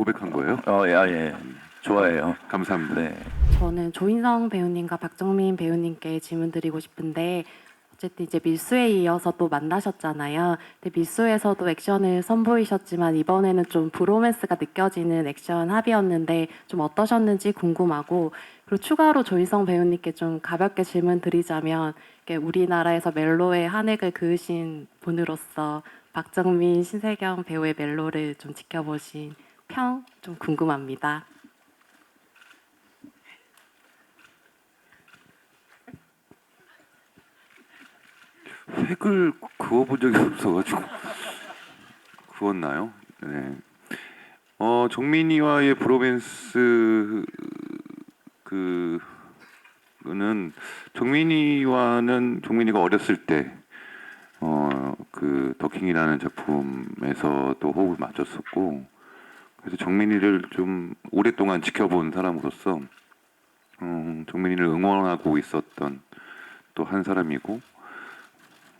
고백한 거예요? 어, 예, 아, 예. 좋아해요. 감사합니다. 네. 저는 조인성 배우님과 박정민 배우님께 질문 드리고 싶은데 어쨌든 이제 밀수에 이어서 또 만나셨잖아요. 근데 밀수에서도 액션을 선보이셨지만 이번에는 좀 브로맨스가 느껴지는 액션 합이었는데 좀 어떠셨는지 궁금하고 그리고 추가로 조인성 배우님께 좀 가볍게 질문 드리자면 우리나라에서 멜로의 한 획을 그으신 분으로서 박정민, 신세경 배우의 멜로를 좀 지켜보신 평 좀 궁금합니다. 획을 그어본 적이 없어가지고 그었나요? 네. 어 정민이와의 브로맨스 그는 정민이와는 정민이가 어렸을 때 어 그 더킹이라는 작품에서도 호흡을 맞췄었고 그래서 정민이를 좀 오랫동안 지켜본 사람으로서 음, 정민이를 응원하고 있었던 또 한 사람이고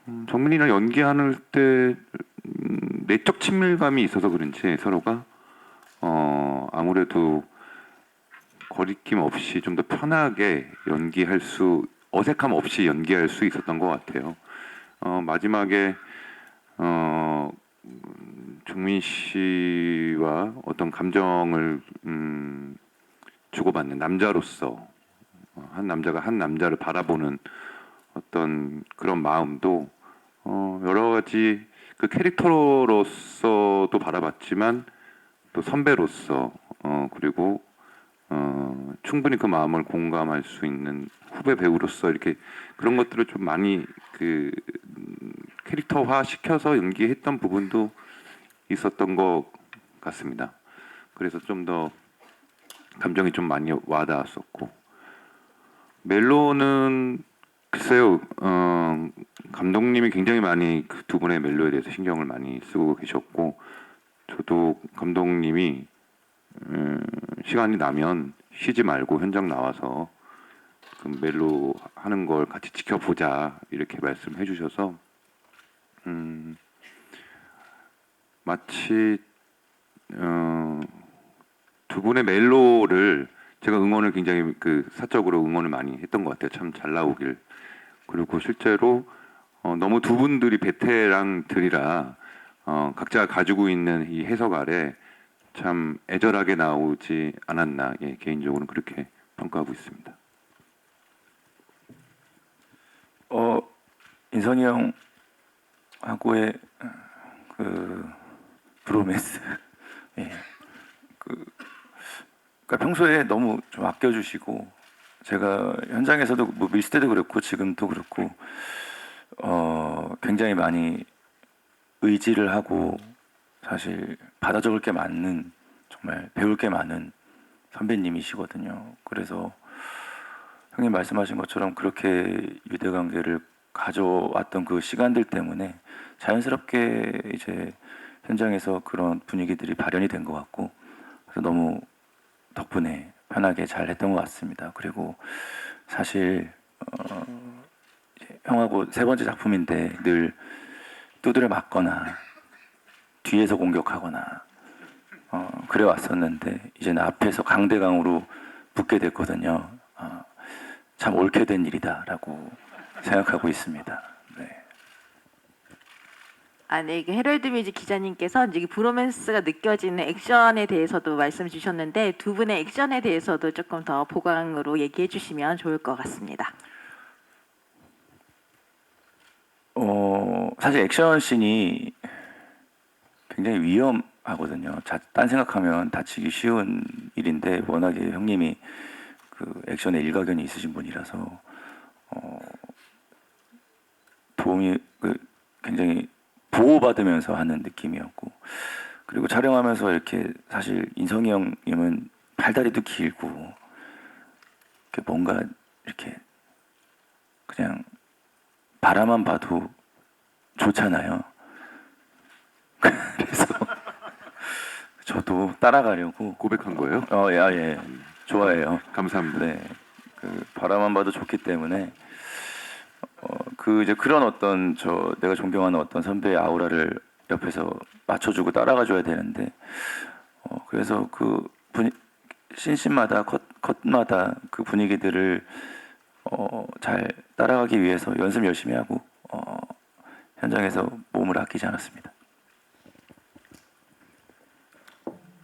음, 정민이랑 연기하는 때 음, 내적 친밀감이 있어서 그런지 서로가 어 아무래도 거리낌 없이 좀 더 편하게 연기할 수 어색함 없이 연기할 수 있었던 것 같아요. 어 마지막에 어 음, 정민 씨와 어떤 감정을 음, 주고받는 남자로서 어, 한 남자가 한 남자를 바라보는 어떤 그런 마음도 어, 여러 가지 그 캐릭터로서도 바라봤지만 또 선배로서 어, 그리고 어, 충분히 그 마음을 공감할 수 있는 후배 배우로서 이렇게 그런 것들을 좀 많이 그 음, 캐릭터화 시켜서 연기했던 부분도 있었던 것 같습니다. 그래서 좀 더 감정이 좀 많이 와닿았었고 멜로는 글쎄요, 어, 감독님이 굉장히 많이 그 두 분의 멜로에 대해서 신경을 많이 쓰고 계셨고, 저도 감독님이 음, 시간이 나면 쉬지 말고 현장 나와서 그 멜로 하는 걸 같이 지켜보자 이렇게 말씀해 주셔서 음, 마치 어, 두 분의 멜로를 제가 응원을 굉장히 그 사적으로 응원을 많이 했던 것 같아요. 참 잘 나오길. 그리고 실제로 어, 너무 두 분들이 베테랑들이라 어, 각자 가지고 있는 이 해석 아래 참 애절하게 나오지 않았나 예, 개인적으로는 그렇게 평가하고 있습니다. 어, 인성이 형하고의 그 브로맨스. 예. 그 그러니까 평소에 너무 좀 아껴주시고 제가 현장에서도 뭐 밀스 때도 그렇고 지금도 그렇고 어 굉장히 많이 의지를 하고 사실 받아 적을 게 많은 정말 배울 게 많은 선배님이시거든요. 그래서 형님 말씀하신 것처럼 그렇게 유대 관계를 가져왔던 그 시간들 때문에 자연스럽게 이제 현장에서 그런 분위기들이 발현이 된 것 같고 그래서 너무 덕분에 편하게 잘 했던 것 같습니다. 그리고 사실 어, 형하고 세 번째 작품인데 늘 두드려 맞거나 뒤에서 공격하거나 어, 그래 왔었는데 이제는 앞에서 강대강으로 붙게 됐거든요. 어, 참 옳게 된 일이다라고 생각하고 있습니다. 네. 아, 네. 그 헤럴드 뮤직 기자님께서 이제 브로맨스가 느껴지는 액션에 대해서도 말씀 주셨는데 두 분의 액션에 대해서도 조금 더 보강으로 얘기해 주시면 좋을 것 같습니다. 어, 사실 액션 씬이 굉장히 위험하거든요. 자, 딴 생각하면 다치기 쉬운 일인데 워낙에 형님이 그 액션에 일가견이 있으신 분이라서 어, 도움이 그 굉장히 보호받으면서 하는 느낌이었고 그리고 촬영하면서 이렇게 사실 인성이 형님은 팔다리도 길고 이렇게 뭔가 이렇게 그냥 바라만 봐도 좋잖아요. 그래서 저도 따라가려고 고백한 거예요? 어, 예, 아, 예. 좋아해요. 감사합니다. 네. 그 바라만 봐도 좋기 때문에 어, 그 이제 그런 어떤 저 내가 존경하는 어떤 선배의 아우라를 옆에서 맞춰주고 따라가 줘야 되는데 어, 어, 그래서 그 분위 신신마다 컷, 컷마다 그 분위기들을 어, 잘 따라가기 위해서 연습 열심히 하고 어, 현장에서 몸을 아끼지 않았습니다.